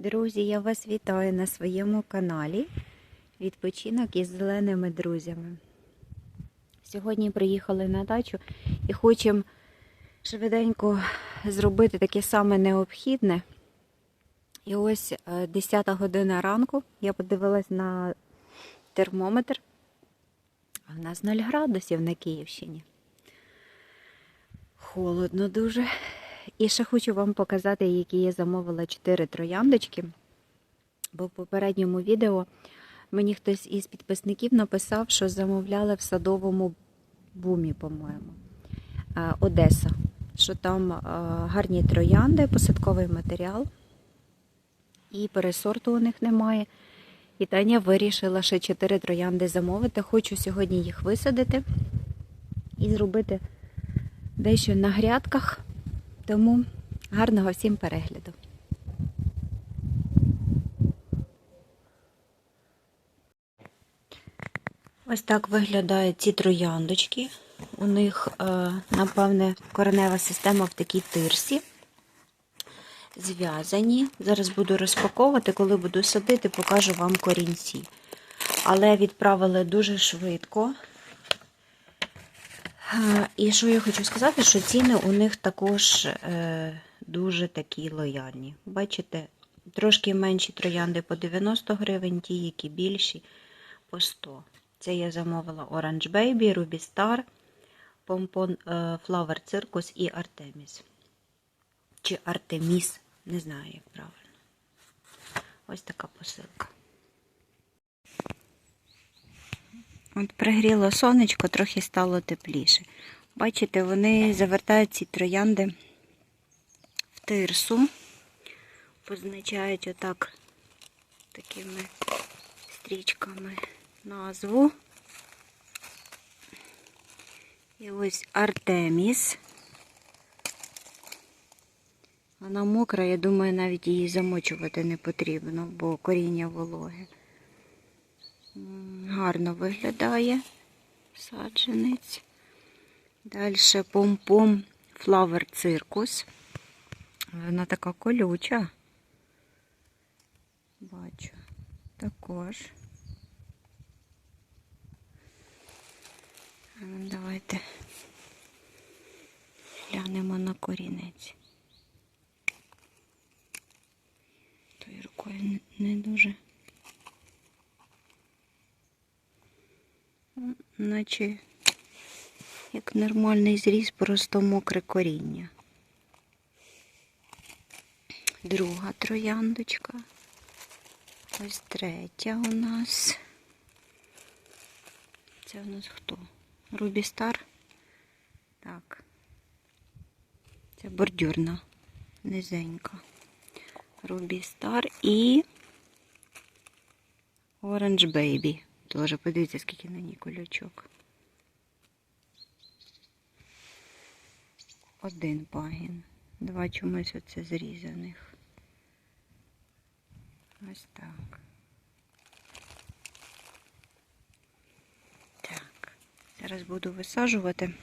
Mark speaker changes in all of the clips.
Speaker 1: Друзі, я вас вітаю на своєму каналі Відпочинок із зеленими друзями. Сьогодні приїхали на дачу і хочемо швиденько зробити таке саме необхідне. І ось е, 10 година ранку я подивилась на термометр. А в нас 0 градусів на Київщині. Холодно дуже. І ще хочу вам показати, які я замовила 4 трояндочки. Бо в попередньому відео мені хтось із підписників написав, що замовляли в садовому бумі, по-моєму, е, Одеса. Що там е, гарні троянди, посадковий матеріал, і пересорту у них немає. І Таня вирішила ще 4 троянди замовити. Хочу сьогодні їх висадити і зробити дещо на грядках. Тому гарного всім перегляду. Ось так виглядають ці трояндочки. У них, е, напевне, коренева система в такій тирсі. Зв'язані. Зараз буду розпаковувати, коли буду садити, покажу вам корінці. Але відправили дуже швидко. І що я хочу сказати, що ціни у них також е, дуже такі лояльні. Бачите, трошки менші троянди по 90 гривень, ті, які більші по 100. Це я замовила Orange Baby, Ruby Star, Pompon е, Flower Circus і Artemis. Чи Artemis, не знаю, як правильно. Ось така посилка. От пригріло сонечко, трохи стало тепліше. Бачите, вони завертають ці троянди в тирсу, позначають отак такими стрічками назву. І ось Артеміс. Вона мокра, я думаю, навіть її замочувати не потрібно, бо коріння вологе. Гарно виглядає саджанець. Далі пом-пом Flower Circus. Вона така колюча. Бачу. Також. Давайте глянемо на корінець. Тою рукою не дуже. Наче як нормальний зріз, просто мокре коріння. Друга трояндочка. Ось третя у нас. Це у нас хто? Рубі Стар? Так. Це бордюрна, низенька. Рубі Стар і Orange Baby. Тоже подивіться, скільки на ній колючок. Один пагін. Два чомусь оце зрізаних. Ось так. Так. Зараз буду висаджувати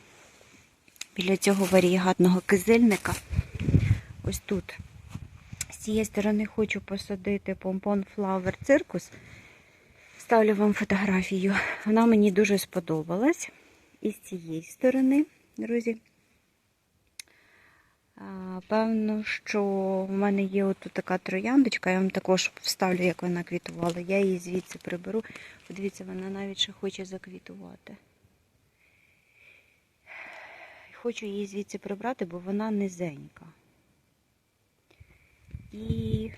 Speaker 1: біля цього варігатного кизильника. Ось тут. З цієї сторони хочу посадити помпон Flower Circus. Ставлю вам фотографію. Вона мені дуже сподобалась. І з цієї сторони, друзі. Певно, що в мене є от така трояндочка, я вам також вставлю, як вона квітувала. Я її звідси приберу. Подивіться, вона навіть ще хоче заквітувати. Хочу її звідси прибрати, бо вона низенька. І,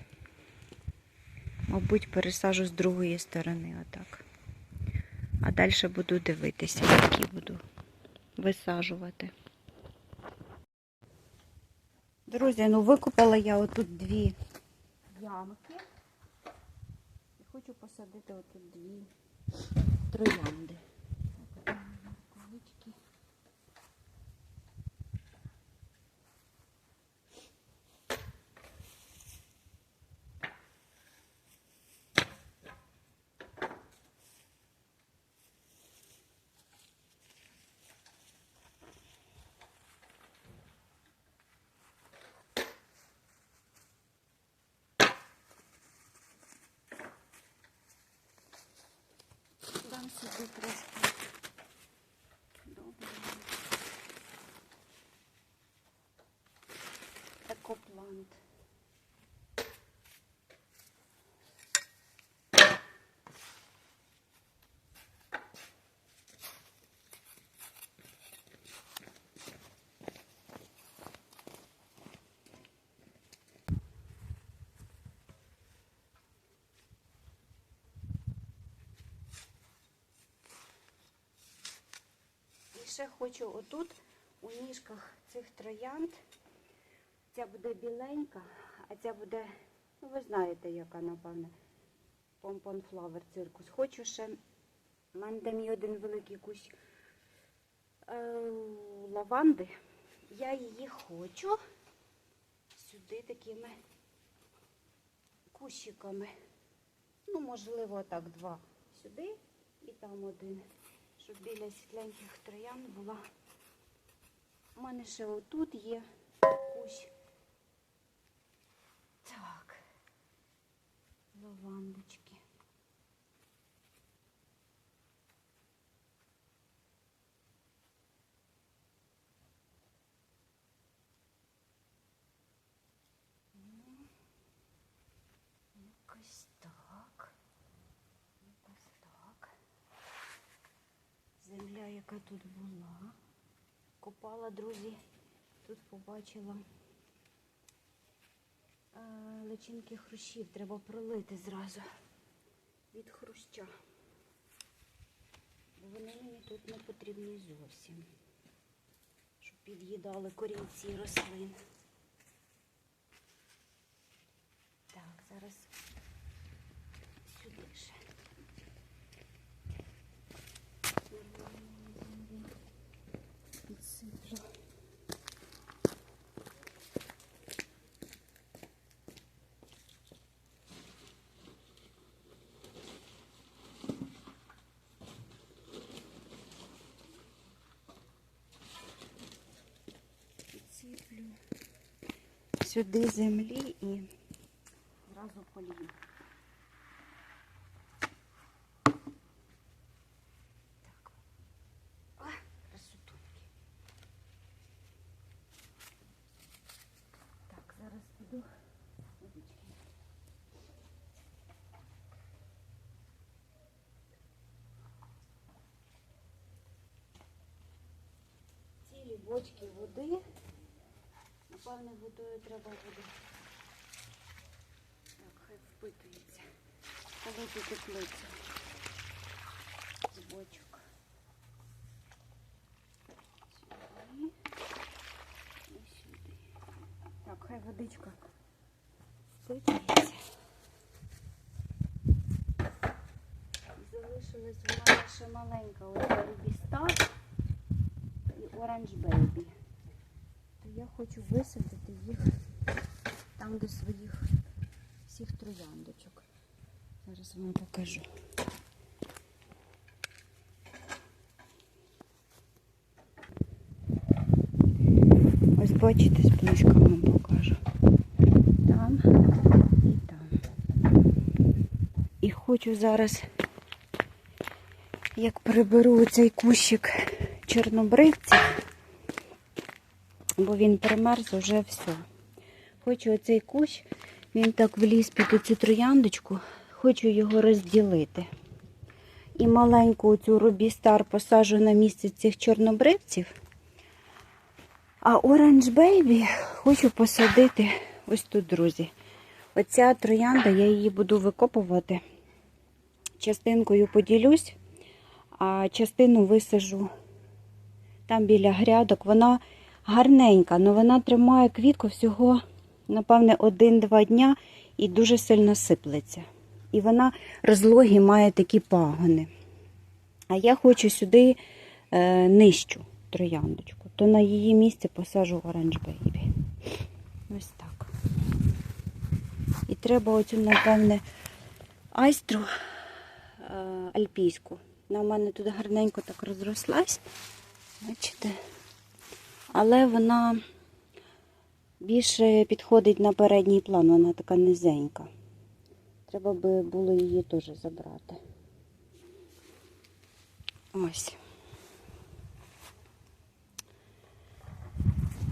Speaker 1: мабуть, пересажу з другої сторони отак. А далі буду дивитися, які буду висаджувати. Друзі, ну викупила я отут дві ямки. І хочу посадити отут дві троянди. Це трошки добре. Екоплант. І ще хочу отут у ніжках цих троянд. Ця буде біленька, а ця буде, ну ви знаєте, яка, напевне, помпон флавер циркус. Хочу ще, в мене один великий кущ е, лаванди. Я її хочу сюди такими кущиками. Ну, можливо, так, два сюди і там один щоб біля світленьких троян була. У мене ще отут є кущ. Так, лавандочки. Ну, Якось так. Якось так земля, яка тут була. Копала, друзі, тут побачила е, личинки хрущів. Треба пролити зразу від хруща. Бо вони мені тут не потрібні зовсім. Щоб під'їдали корінці рослин. Так, зараз сюди ще. Підсиплю. Підсиплю сюди землі і зразу полію. Так. А, красотульки. Так, зараз піду. Водички. Цілі бочки води. Напевне, водою треба буде. Так, хай впитується. Полити теплицю з бочок. Сюди і сюди. Так, хай водичка впитується. Залишилась в мене ще маленька Оранж Бейбі. Хочу висадити їх там до своїх всіх трояндочок. Зараз вам покажу. Ось бачите, з близька вам покажу. Там і там. І хочу зараз, як приберу цей кущик чорнобривців, бо він примерз уже все. Хочу оцей кущ, він так вліз під оцю трояндочку, хочу його розділити. І маленьку цю Рубістар посаджу на місце цих чорнобривців. А Orange Baby хочу посадити ось тут, друзі. Оця троянда, я її буду викопувати. Частинкою поділюсь, а частину висажу там біля грядок. Вона гарненька, але вона тримає квітку всього, напевне, один-два дня і дуже сильно сиплеться. І вона розлогі має такі пагони. А я хочу сюди е, нижчу трояндочку, то на її місце посажу Orange Baby. Ось так. І треба оцю, напевне, айстру е, альпійську. Вона в мене тут гарненько так розрослась. Бачите? Але вона більше підходить на передній план, вона така низенька. Треба би було її теж забрати. Ось.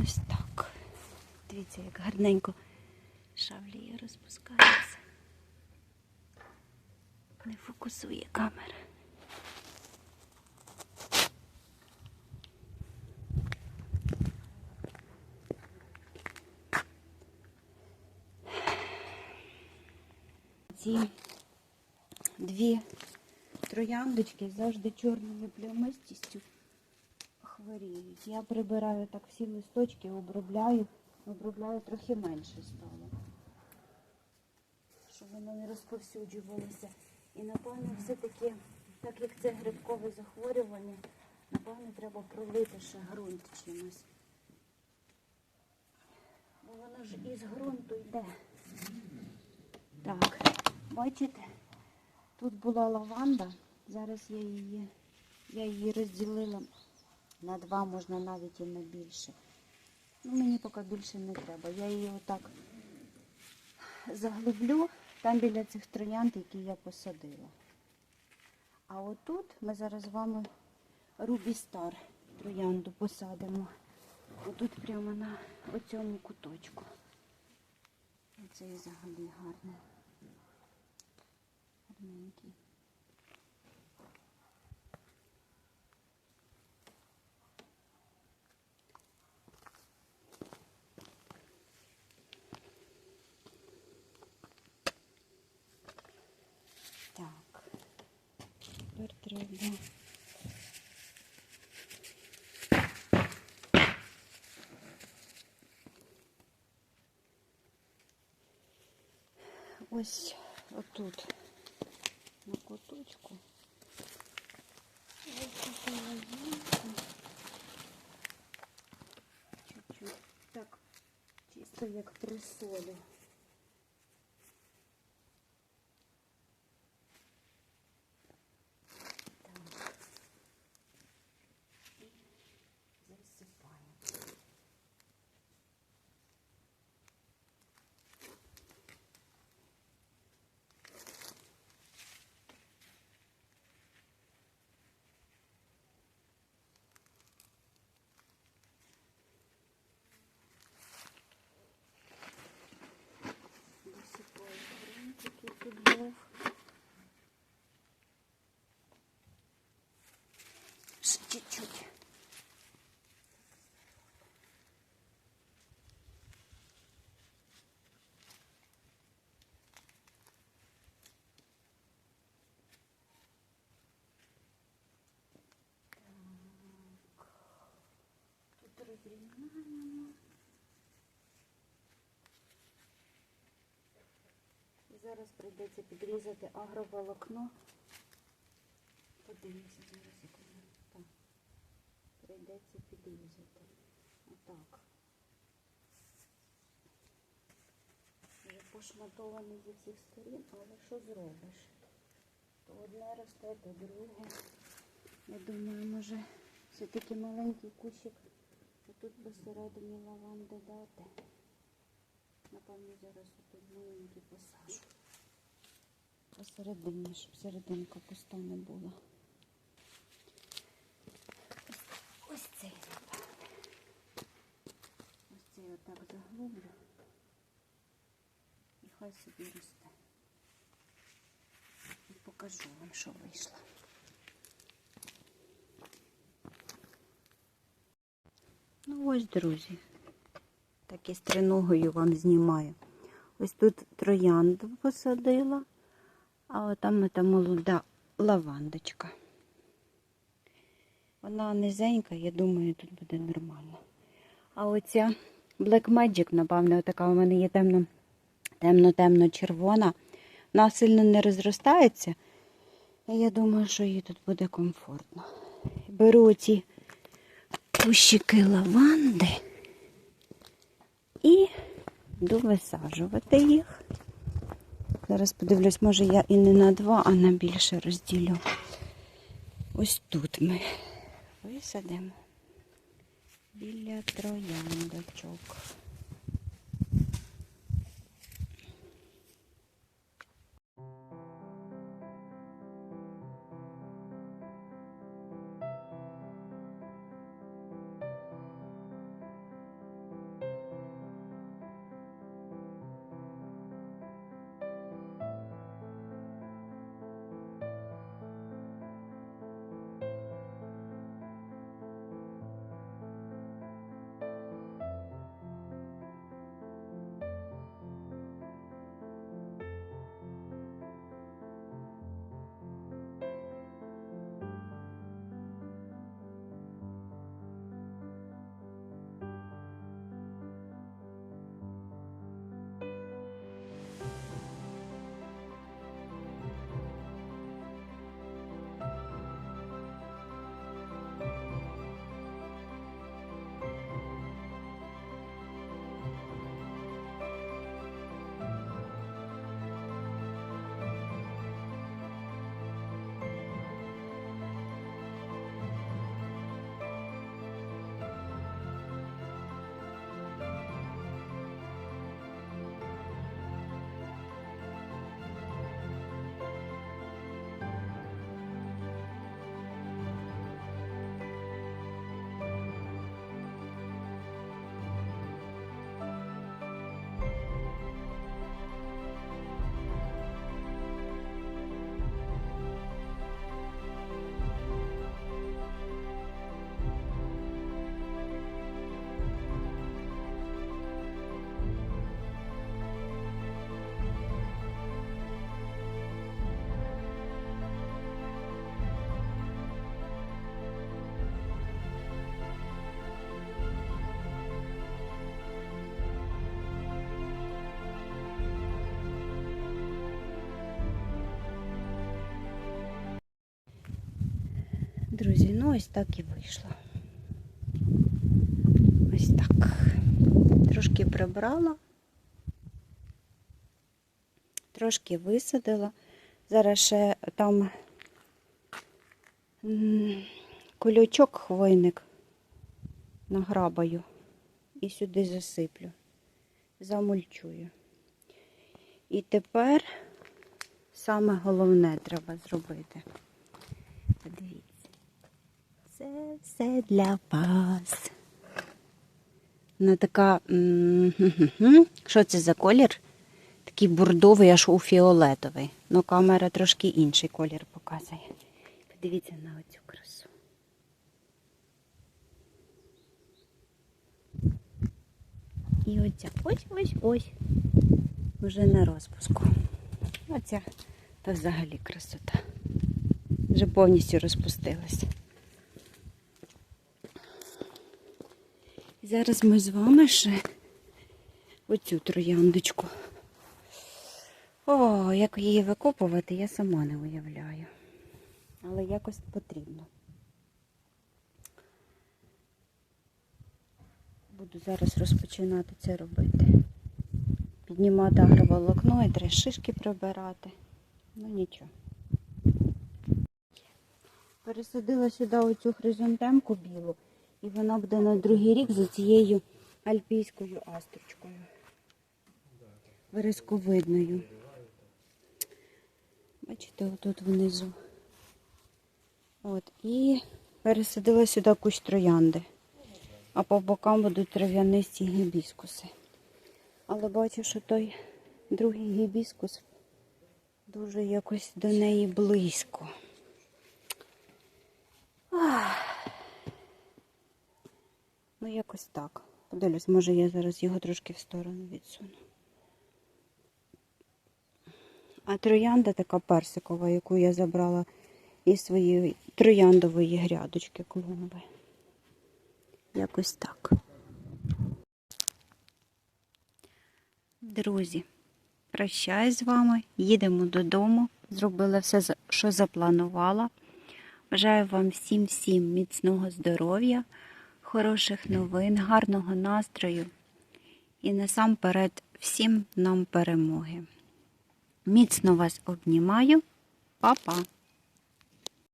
Speaker 1: Ось так. Дивіться, як гарненько шавлія розпускається. Не фокусує камера. Ці дві трояндочки завжди чорною плямистістю хворіють. Я прибираю так всі листочки, обробляю, обробляю трохи менше стало. Щоб воно не розповсюджувалося. І напевно все-таки, так як це грибкове захворювання, напевно треба пролити ще ґрунт чимось. Бо воно ж із ґрунту йде. Так, бачите? Тут була лаванда, зараз я її, я її розділила на два, можна навіть і на більше. Ну, мені поки більше не треба. Я її отак заглублю там біля цих троянд, які я посадила. А отут ми зараз з вами Рубі Стар троянду посадимо. Отут прямо на оцьому куточку. Оце і взагалі гарно. Гарненький. Так, тепер треба. Ось отут на куточку. Чуть-чуть так, чисто як присолю. Так. Розрівняємо. І зараз прийдеться підрізати агроволокно. Подивимося зараз, воно. Так. Прийдеться підрізати. Отак. Вже пошматований зі всіх сторін, але що зробиш? То одне росте, то друге. Я думаю, може все-таки маленький кущик тут посередині лаванди дати. Напевно, зараз тут маленький посажу. Посередині, щоб серединка пуста не була. Ось, ось цей, напевне. Ось цей отак заглублю. І хай собі росте. І покажу вам, що вийшло. Ну ось, друзі. Так і стриногою вам знімаю. Ось тут троянду посадила, а от там та молода лавандочка. Вона низенька, я думаю, тут буде нормально. А оця Black Magic, напевно, така у мене є темно, темно-темно-червона. Вона сильно не розростається. І я думаю, що їй тут буде комфортно. Беру оці кущики лаванди і довисаджувати їх. Зараз подивлюсь, може я і не на два, а на більше розділю. Ось тут ми висадимо біля трояндочок. Друзі, ну ось так і вийшло. Ось так. Трошки прибрала, трошки висадила. Зараз ще там колючок хвойник награбаю і сюди засиплю, замульчую. І тепер саме головне треба зробити. Це все для вас. Вона така. Що це за колір? Такий бордовий, аж у фіолетовий. Ну, камера трошки інший колір показує. Подивіться на оцю красу. І оця ось ось ось. Вже на розпуску. Оця то взагалі красота. Вже повністю розпустилася. Зараз ми з вами ще оцю трояндочку. О, як її викопувати, я сама не уявляю. Але якось потрібно. Буду зараз розпочинати це робити. Піднімати агроволокно і три шишки прибирати. Ну нічого. Пересадила сюди оцю хризантемку білу, і вона буде на другий рік за цією альпійською астрочкою. Вересковидною. Бачите, отут внизу. От, і пересадила сюди кущ троянди. А по бокам будуть трав'янисті гібіскуси. Але бачу, що той другий гібіскус дуже якось до неї близько. Ах. Ну, якось так. Подивлюсь, може я зараз його трошки в сторону відсуну. А троянда така персикова, яку я забрала із своєї трояндової грядочки клумби. Якось так. Друзі, прощаюсь з вами. Їдемо додому. Зробила все, що запланувала. Бажаю вам всім всім міцного здоров'я, хороших новин, гарного настрою і насамперед всім нам перемоги. Міцно вас обнімаю. Па-па!